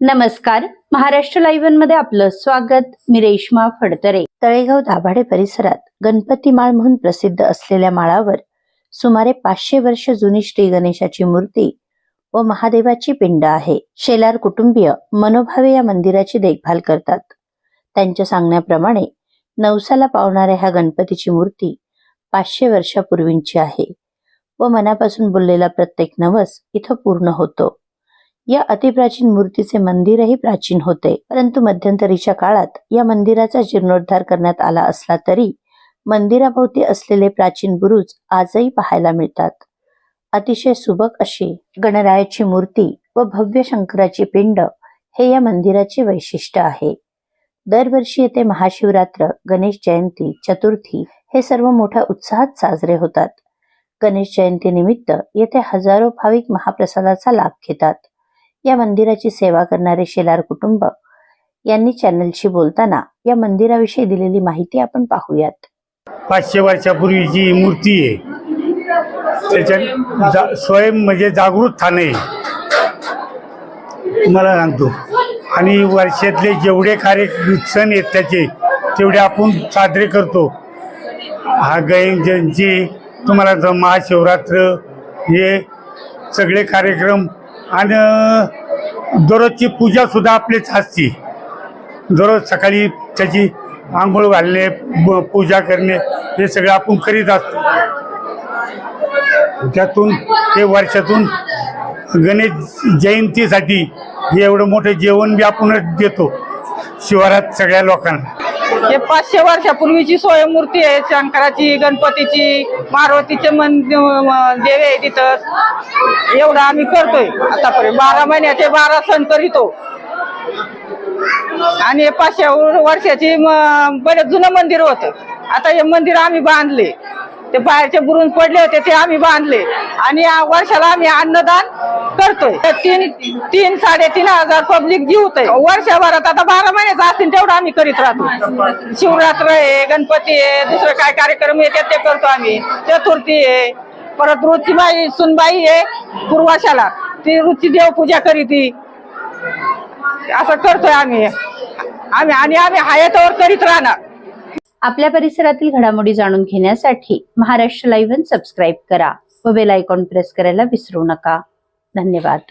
नमस्कार. महाराष्ट्र लाईव्हमध्ये आपलं स्वागत. मी रेश्मा फडतरे. तळेगाव दाभाडे परिसरात गणपती माळ म्हणून प्रसिद्ध असलेल्या माळावर सुमारे पाचशे वर्ष जुनी श्री गणेशाची मूर्ती व महादेवाची पिंड आहे. शेलार कुटुंबीय मनोभावे या मंदिराची देखभाल करतात. त्यांच्या सांगण्याप्रमाणे नवसाला पावणाऱ्या ह्या गणपतीची मूर्ती पाचशे वर्षापूर्वींची आहे व मनापासून बोललेला प्रत्येक नवस इथं पूर्ण होतो. या अतिप्राचीन मूर्तीचे मंदिरही प्राचीन होते. परंतु मध्यंतरीच्या काळात या मंदिराचा जीर्णोद्धार करण्यात आला असला तरी मंदिराभोवती असलेले प्राचीन बुरुज आजही पाहायला मिळतात. अतिशय सुबक अशी गणरायाची मूर्ती व भव्य शंकराची पिंड हे या मंदिराचे वैशिष्ट्य आहे. दरवर्षी येथे महाशिवरात्र गणेश जयंती चतुर्थी हे सर्व मोठ्या उत्साहात साजरे होतात. गणेश जयंती निमित्त येथे हजारो भाविक महाप्रसादाचा लाभ घेतात. या मंदिराची सेवा करणारे शेलार कुटुंब यांनी चॅनलशी बोलताना या मंदिराविषयी दिलेली माहिती आपण पाहूयात. पाचशे वर्षापूर्वी जी मूर्ती आहे त्याच्यात जा स्वयं म्हणजे जागृत ठाणे मला सांगतो. आणि वर्षातले जेवढे कार्य सण आहेत त्याचे तेवढे आपण साजरे करतो. हा गै जयंती तुम्हाला महाशिवरात्र हे सगळे कार्यक्रम आणि दररोजची पूजा सुद्धा आपलीच असते. दररोज सकाळी त्याची आंघोळ घालणे ब- पूजा करणे हे सगळं आपण करीत असतो. त्यातून ते वर्षातून गणेश जयंतीसाठी हे एवढं मोठं जेवण बी आपणच देतो शिवारात सगळ्या लोकांना. हे पाचशे वर्षापूर्वीची स्वयंमूर्ती आहे शंकराची गणपतीची पार्वतीचे मन देवी आहे तिथं. एवढं आम्ही करतोय. आतापर्यंत बारा महिन्याचे बारा सण करीतो आणि हे पाचशे वर्षाची बरेच जुनं मंदिर होतं. आता हे मंदिर आम्ही बांधले. ते बाहेरचे बुरून पडले होते ते आम्ही बांधले. आणि या वर्षाला आम्ही अन्नदान करतोय. तर तीन तीन साडेतीन हजार पब्लिक जीवत आहे वर्षभरात आता बारा महिन्याचं असतील तेवढं आम्ही करीत राहतो. शिवरात्र आहे गणपती आहे दुसरं काय कार्यक्रम येतात ते करतो आम्ही. चतुर्थी आहे परत रोजची बाई सुनबाई आहे पूर्वाशाला. ती रोजची देवपूजा करीती. असं करतोय आम्ही. आम्ही आणि आम्ही हायतावर करीत राहणार. आपल्या परिसरातील घडामोडी जाणून घेण्यासाठी महाराष्ट्र लाईव्ह सबस्क्राईब करा व बेल आयकॉन प्रेस करायला विसरू नका. धन्यवाद.